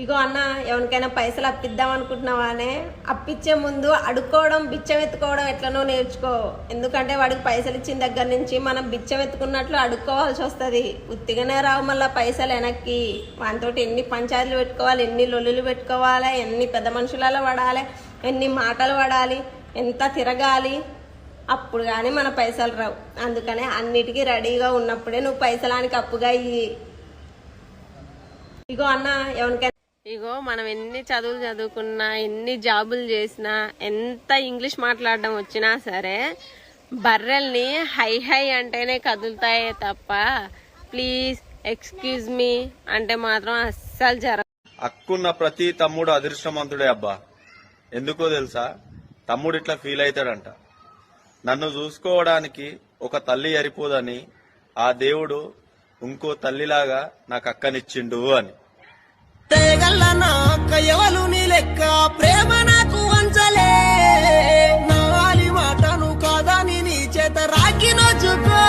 ఇగో అన్న ఎవరికైనా పైసలు అప్పిద్దాం అనుకుంటున్నావానే? అప్పిచ్చే ముందు అడుక్కోవడం బిచ్చం ఎత్తుకోవడం ఎట్లనో నేర్చుకో. ఎందుకంటే వాడికి పైసలు ఇచ్చిన దగ్గర నుంచి మనం బిచ్చం ఎత్తుకున్నట్లు అడుక్కోవాల్సి వస్తుంది. ఉత్తిగానే రావు మళ్ళీ పైసలు వెనక్కి. వానితోటి ఎన్ని పంచాయతీలు పెట్టుకోవాలి ఎన్ని లొల్లులు పెట్టుకోవాలి ఎన్ని పెద్ద మనుషులలో పడాలి ఎన్ని మాటలు పడాలి ఎంత తిరగాలి. అప్పుడు కానీ మన పైసలు రావు. అందుకనే అన్నిటికీ రెడీగా ఉన్నప్పుడే నువ్వు పైసలానికి అప్పుగా ఇయ్యి. ఇగో అన్న ఎవరికైనా ఇగో మనం ఎన్ని చదువులు చదువుకున్నా ఎన్ని జాబులు చేసినా ఎంత ఇంగ్లీష్ మాట్లాడడం వచ్చినా సరే బర్రెల్ని హై హై అంటేనే కదులుతాయే తప్ప ప్లీజ్ ఎక్స్క్యూజ్ మీ అంటే మాత్రం అస్సలు జర అక్కున్న ప్రతి తమ్ముడు అదృష్టవంతుడే అబ్బా. ఎందుకో తెలుసా? తమ్ముడు ఇట్లా ఫీల్ అవుతాడంట నన్ను చూసుకోవడానికి ఒక తల్లి సరిపోదని ఆ దేవుడు ఇంకో తల్లిలాగా నాకు అక్కనిచ్చిండు అని. ರಾಗಿನ ಜುಗೋ